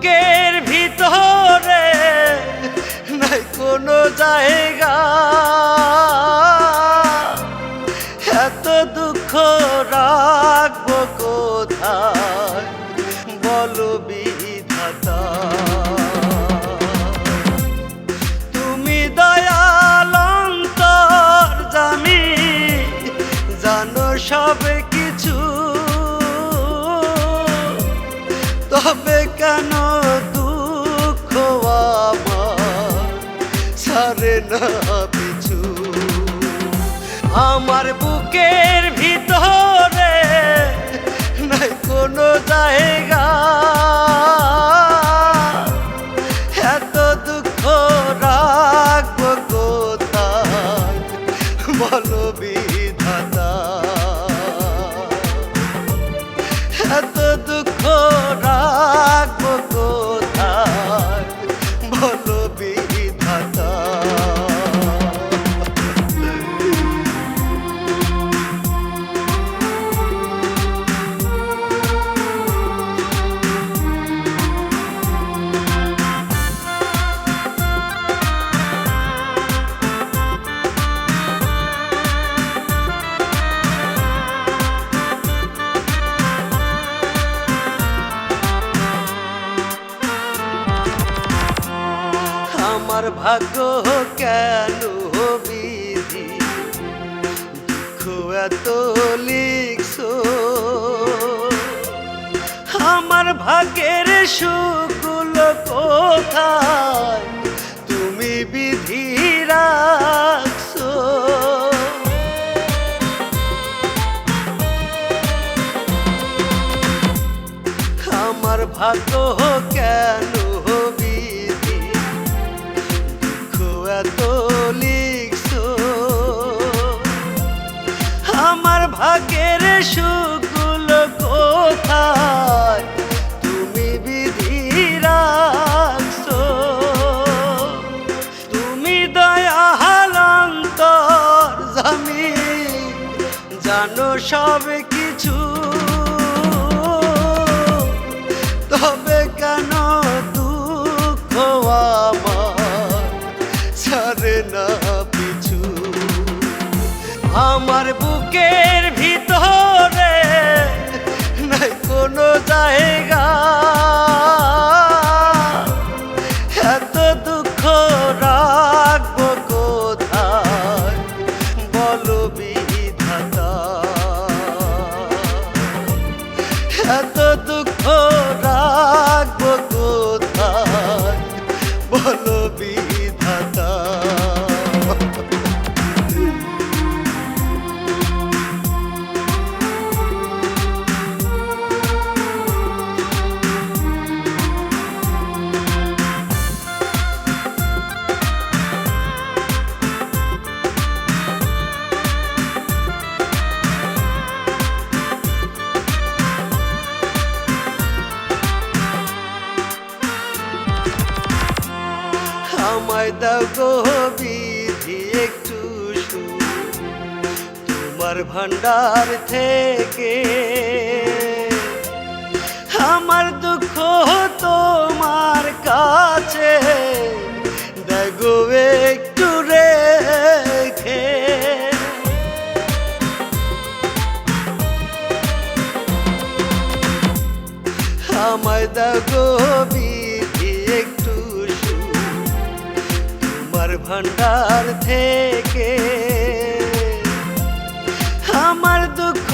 বুকের ভিতরে নাই কোনো জায়গা। এত দুঃখ রাখব কোথায়? বলো বিধাতা। তুমি দয়াল অন্তর জানি, জানো সব কিছু। তবে কেন আমার বুকের ভিতরে নাই কোনো জায়গা। এত দুঃখ রাখব কোথায়? বলো বিধাতা। এত দুঃখ রাখব ভাগ্য কেন বিধি? দুঃখ এত লিখছো। আমার ভাগ্যের সুগুলো কোথায়? তুমি বিধি রাখছো। আমার ভাগ্য কেন সুগুলো কোথায়? তুমি বিধি রাখছো। তুমি দয়ালন্তর জামি জানো সব কিছু। তবে কেন দুঃখ আমার? ছাড়ে না পিছু। আমার বুকের কোনো জায়গা? এত দুঃখ রাখব কোথায়? বলো বিধাতা। এত আমায় দাও গো বিধি, একটু তোমার ভান্ডার থেকে আমার দুঃখ তোমার কাছে। দেখো একটু রেখে। আমায় দাও বিধি ভান্ডার থেকে। আমার দুঃখ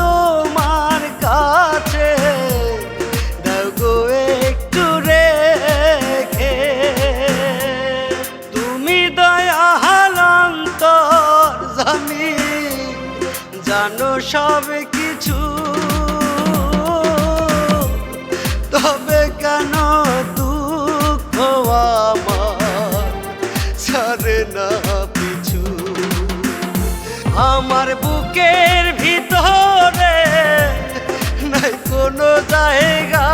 তোমার কাছে, দাও গো একটু রেখে। তুমি দয়ালন্তর জানি জানো সব কিছু আমার বুকের ভিতরে নাই কোনো জায়গা।